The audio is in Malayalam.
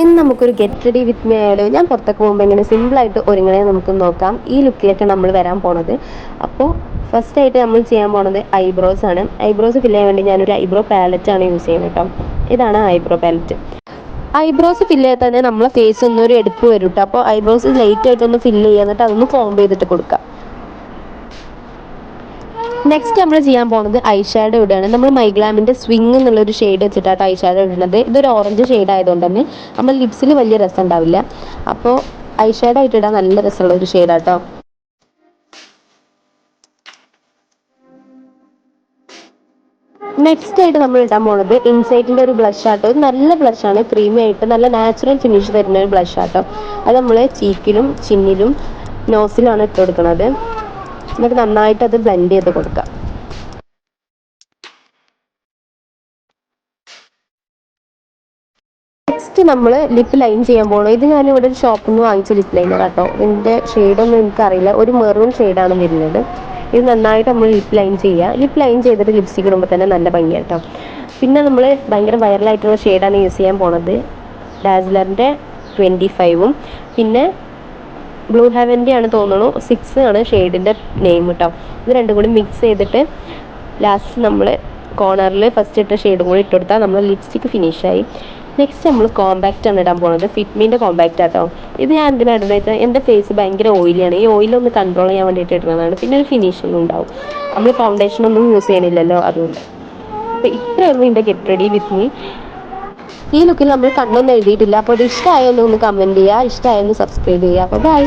ഇന്ന് നമുക്കൊരു ഗെറ്റ് റെഡി വിത്ത് മീ ആയാലോ? ഞാൻ പുറത്തൊക്കെ പോകുമ്പോൾ എങ്ങനെ സിമ്പിളായിട്ട് ഒരുങ്ങനെ നമുക്ക് നോക്കാം. ഈ ലുക്കിലേക്ക് നമ്മൾ വരാൻ പോണത്. അപ്പോൾ ഫസ്റ്റ് ആയിട്ട് നമ്മൾ ചെയ്യാൻ പോണത് ഐബ്രോസ് ആണ്. ഐബ്രോസ് ഫില്ല് ചെയ്യാൻ വേണ്ടി ഞാനൊരു ഐബ്രോ പാലറ്റ് ആണ് യൂസ് ചെയ്യുന്നത് കേട്ടോ ഇതാണ് ഐബ്രോ പാലറ്റ് ഐബ്രോസ് ഫില്ല് ചെയ്താൽ തന്നെ നമ്മളെ ഫേസ് ഒന്നൊരു എടുപ്പ് വരും കേട്ടോ അപ്പോൾ ഐബ്രോസ് ലൈറ്റ് ആയിട്ടൊന്ന് ഫില്ല് ചെയ്യുക എന്നിട്ട് അതൊന്ന് ഫോം ചെയ്തിട്ട് കൊടുക്കുക നെക്സ്റ്റ് നമ്മൾ ചെയ്യാൻ പോകുന്നത് ഐ ഷാഡോ ഇടുകയാണ് നമ്മൾ മൈഗ്ലാമിന്റെ സ്വിങ് എന്നുള്ളൊരു ഷെയ്ഡ് വെച്ചിട്ടാണ് ഐ ഷാഡോ ഇടുന്നത്. ഇതൊരു ഓറഞ്ച് ഷെയ്ഡ് ആയതുകൊണ്ട് തന്നെ നമ്മൾ ലിപ്സിൽ വലിയ രസം ഉണ്ടാവില്ല. അപ്പോൾ ഐ ഷാഡോ ആയിട്ട് ഇടാൻ നല്ല രസമുള്ള ഒരു ഷെയ്ഡാട്ടോ നെക്സ്റ്റ് ആയിട്ട് നമ്മൾ ഇടാൻ പോകുന്നത് ഇൻസൈറ്റിന്റെ ഒരു ബ്ലഷ് ആട്ടോ. ഇത് നല്ല ബ്ലഷ് ആണ്. ക്രീമി ആയിട്ട് നല്ല നാച്ചുറൽ ഫിനിഷ് തരുന്ന ഒരു ബ്ലഷ് ആട്ടോ. അത് നമ്മൾ ചീക്കിലും ചിന്നിലും നോസിലാണ് ഇട്ട് കൊടുക്കുന്നത് എന്നിട്ട് നന്നായിട്ട് അത് ബ്ലെൻഡ് ചെയ്ത് കൊടുക്കാം. നെക്സ്റ്റ് നമ്മൾ ലിപ്പ് ലൈൻ ചെയ്യാൻ പോകണം ഇത് ഞാൻ ഇവിടെ ഒരു ഷോപ്പിൽ നിന്ന് വാങ്ങിച്ച ലിപ്പ് ലൈനർ കേട്ടോ ഇതിന്റെ ഷെയ്ഡൊന്നും എനിക്കറിയില്ല. ഒരു മെറൂൺ ഷെയ്ഡാണ് വരുന്നത്. ഇത് നന്നായിട്ട് നമ്മൾ ലിപ്പ് ലൈൻ ചെയ്യുക ലിപ്പ് ലൈൻ ചെയ്തിട്ട് ലിപ്സ്റ്റിക് ഇടുമ്പോൾ തന്നെ നല്ല ഭംഗിയാണ് കേട്ടോ പിന്നെ നമ്മൾ ഭയങ്കര വൈറലായിട്ടുള്ള ഷെയ്ഡാണ് യൂസ് ചെയ്യാൻ പോണത്. ഡാസ്ലറിന്റെ ട്വന്റി ഫൈവും പിന്നെ ബ്ലൂ ഹെവന്റെ ആണ് തോന്നുന്നു സിക്സ് ആണ് ഷെയ്ഡിന്റെ നെയിം കേട്ടോ ഇത് രണ്ടും കൂടി മിക്സ് ചെയ്തിട്ട് ലാസ്റ്റ് നമ്മൾ കോർണറിൽ ഫസ്റ്റ് ഇട്ട ഷെയ്ഡും കൂടി ഇട്ട് കൊടുത്താൽ നമ്മൾ ലിപ്സ്റ്റിക്ക് ഫിനിഷായി നെക്സ്റ്റ് നമ്മൾ കോമ്പാക്റ്റ് ആണ് ഇടാൻ പോകുന്നത് ഫിറ്റ്മീന്റെ കോമ്പാക്റ്റ് ആട്ടോ. ഇത് ഞാൻ എന്തിനാണ് ഇടുന്നത് വെച്ചാൽ എന്റെ ഫേസ് ഭയങ്കര ഓയിലിയാണ് ഈ ഓയിലൊന്ന് കൺട്രോൾ ചെയ്യാൻ വേണ്ടിയിട്ട് ഇടുന്നതാണ്. പിന്നെ ഒരു ഫിനിഷിംഗ് ഉണ്ടാവും. നമ്മൾ ഫൗണ്ടേഷൻ ഒന്നും യൂസ് ചെയ്യണില്ലല്ലോ അതുകൊണ്ട്. അപ്പോൾ ഇത്രയായിരുന്നു എന്റെ ഗെറ്റ് റെഡി വിത്ത് മീ ഈ ലുക്കിൽ നമ്മൾ കണ്ണൊന്നും എഴുതിയിട്ടില്ല. അപ്പോൾ ഇത് ഒന്ന് കമന്റ് ചെയ്യുക. ഇഷ്ടമായൊന്ന് സബ്സ്ക്രൈബ് ചെയ്യുക. അപ്പോൾ ബൈ